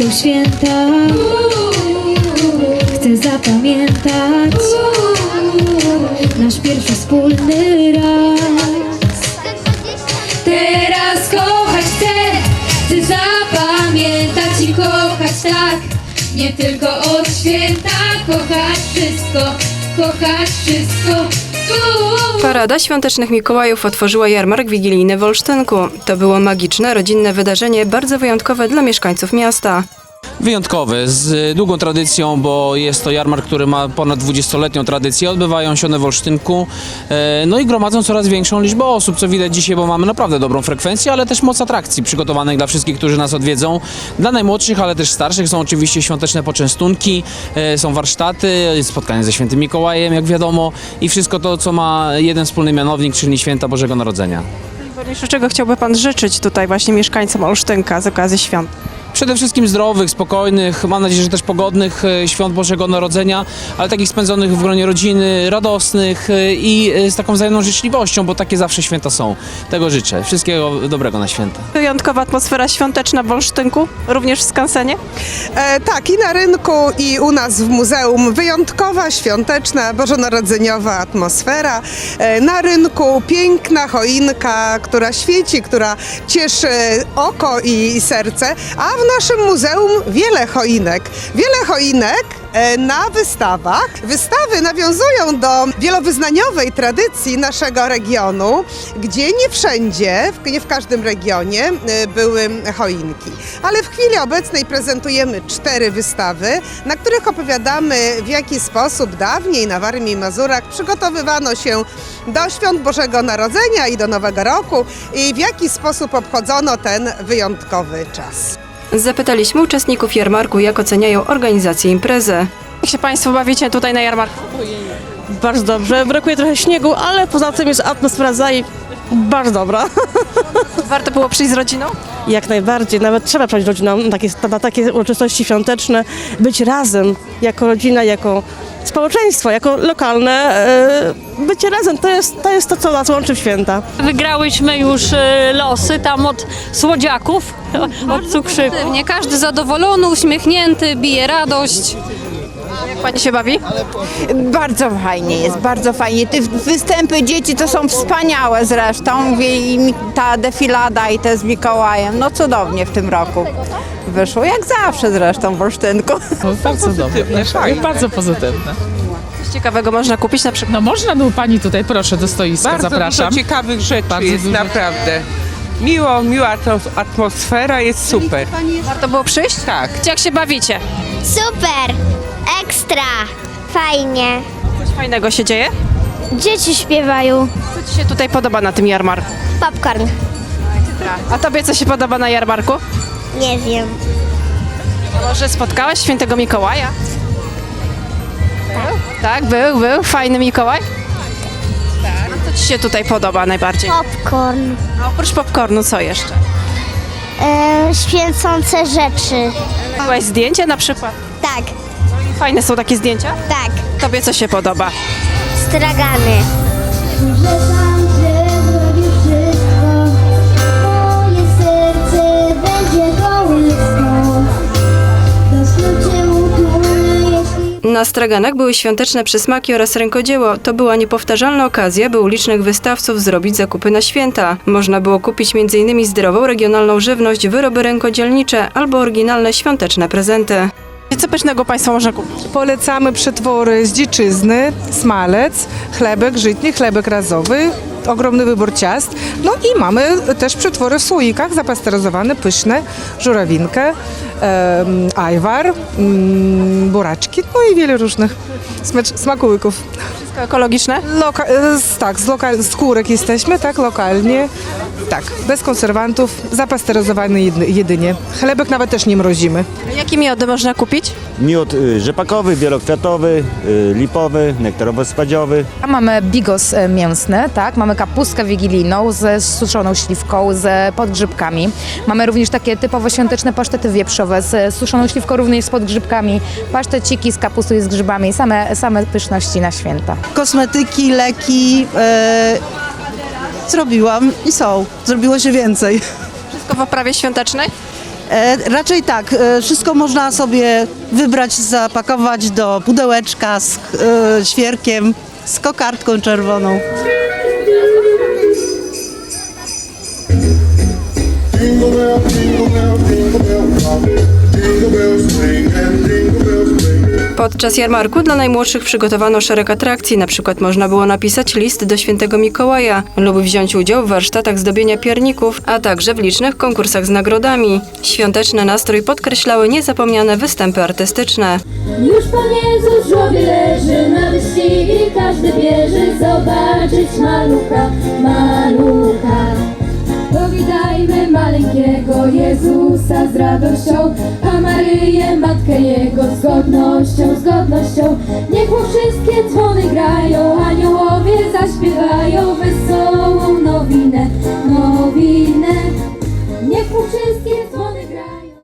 idą święta. Chcę zapamiętać Nasz pierwszy wspólny raz. Teraz kochać chcę Chcę zapamiętać i kochać tak. Nie tylko od święta Kochać wszystko Kochać wszystko. Parada Świątecznych Mikołajów otworzyła jarmark wigilijny w Olsztynku. To było magiczne, rodzinne wydarzenie, bardzo wyjątkowe dla mieszkańców miasta. Wyjątkowy, z długą tradycją, bo jest to jarmark, który ma ponad 20-letnią tradycję. Odbywają się one w Olsztynku, e, no i gromadzą coraz większą liczbę osób, co widać dzisiaj, bo mamy naprawdę dobrą frekwencję, ale też moc atrakcji przygotowanych dla wszystkich, którzy nas odwiedzą. Dla najmłodszych, ale też starszych są oczywiście świąteczne poczęstunki, e, są warsztaty, spotkania ze świętym Mikołajem, jak wiadomo, i wszystko to, co ma jeden wspólny mianownik, czyli święta Bożego Narodzenia. Burmistrzu, czego chciałby Pan życzyć tutaj właśnie mieszkańcom Olsztynka z okazji świąt? Przede wszystkim zdrowych, spokojnych, mam nadzieję, że też pogodnych e, świąt Bożego Narodzenia, ale takich spędzonych w gronie rodziny, radosnych e, i e, z taką wzajemną życzliwością, bo takie zawsze święta są. Tego życzę. Wszystkiego dobrego na święta. Wyjątkowa atmosfera świąteczna w Olsztynku, również w Skansenie? E, tak, i na rynku, i u nas w muzeum wyjątkowa, świąteczna, bożonarodzeniowa atmosfera. E, na rynku piękna choinka, która świeci, która cieszy oko i serce, a w naszym muzeum wiele choinek. Wiele choinek e, na wystawach. Wystawy nawiązują do wielowyznaniowej tradycji naszego regionu, gdzie nie wszędzie, w- nie w każdym regionie e, były choinki. Ale w chwili obecnej prezentujemy cztery wystawy, na których opowiadamy w jaki sposób dawniej na Warmii i Mazurach przygotowywano się do Świąt Bożego Narodzenia i do Nowego Roku i w jaki sposób obchodzono ten wyjątkowy czas. Zapytaliśmy uczestników jarmarku, jak oceniają organizację imprezy. Jak się Państwo bawicie tutaj na jarmarku? Bardzo dobrze. Brakuje trochę śniegu, ale poza tym jest atmosfera zaje bardzo dobra. Warto było przyjść z rodziną? Jak najbardziej. Nawet trzeba przyjść rodziną na takie, na takie uroczystości świąteczne, być razem jako rodzina, jako społeczeństwo, jako lokalne. e, Bycie razem to jest, to jest to, co nas łączy w święta. Wygrałyśmy już e, losy tam od słodziaków, od cukrzyków. Pewnie każdy zadowolony, uśmiechnięty, bije radość. Jak Pani się bawi? Bardzo fajnie jest, bardzo fajnie. Te występy dzieci to są wspaniałe zresztą Wie- i mi- ta defilada i te z Mikołajem, no cudownie w tym roku wyszło, jak zawsze zresztą w Olsztynku. Bardzo dobre, bardzo pozytywne. Coś ciekawego można kupić na przykład? No można, no pani tutaj, proszę, do stoiska, Bardzo zapraszam. dużo ciekawych rzeczy Bardzo jest dużo. naprawdę. Miło, miła to atmosfera jest super. Warto było przyjść? Tak. Jak się bawicie? Super! Ekstra! Fajnie! Coś fajnego się dzieje? Dzieci śpiewają. Co Ci się tutaj podoba na tym jarmarku? Popcorn. A Tobie co się podoba na jarmarku? Nie wiem. Może spotkałaś świętego Mikołaja? Tak. Tak, był, był. Fajny Mikołaj? Tak. A co Ci się tutaj podoba najbardziej? Popcorn. A oprócz popcornu co jeszcze? E, święcące rzeczy. Byłaś zdjęcie na przykład? Fajne są takie zdjęcia? tak. Tobie co się podoba? Stragany. Na straganach były świąteczne przysmaki oraz rękodzieło. To była niepowtarzalna okazja, by u licznych wystawców zrobić zakupy na święta. Można było kupić m.in. zdrową regionalną żywność, wyroby rękodzielnicze albo oryginalne świąteczne prezenty. Co pysznego Państwo można kupić? Polecamy przetwory z dziczyzny, smalec, chlebek żytni, chlebek razowy, ogromny wybór ciast. No i mamy też przetwory w słoikach, zapasteryzowane, pyszne, żurawinkę, ajwar, mm, buraczki, no i wiele różnych smakołyków. Wszystko ekologiczne? Loka- e, z, tak, z, lokal- z kórek jesteśmy, tak, lokalnie. Tak, bez konserwantów, zapasteryzowane jedy- jedynie. Chlebek nawet też nie mrozimy. Jakie miody można kupić? Miód y, rzepakowy, wielokwiatowy, y, lipowy, nektarowo-spadziowy. A mamy bigos e, mięsny, tak? Mamy kapustkę wigilijną ze suszoną śliwką, z podgrzybkami. Mamy również takie typowo świąteczne pasztety wieprzowe z suszoną śliwką, również z podgrzybkami, paszteciki z kapustą i z grzybami, same, same pyszności na święta. Kosmetyki, leki e, zrobiłam i są. Zrobiło się więcej. Wszystko w oprawie świątecznej? E, raczej tak, e, wszystko można sobie wybrać, zapakować do pudełeczka z e, świerkiem, z kokardką czerwoną. Jingle bell, jingle bell, jingle bell Podczas jarmarku dla najmłodszych przygotowano szereg atrakcji, na przykład można było napisać list do świętego Mikołaja lub wziąć udział w warsztatach zdobienia pierników, a także w licznych konkursach z nagrodami. Świąteczny nastrój podkreślały niezapomniane występy artystyczne. Już Pan Jezus żłobie leży, na wyścigi każdy bierze zobaczyć malucha, malucha. Powitajmy maleńkiego Jezusa z radością, a Maryję, Matkę Jego z godnością, z godnością. Niech mu wszystkie dzwony grają, aniołowie zaśpiewają wesołą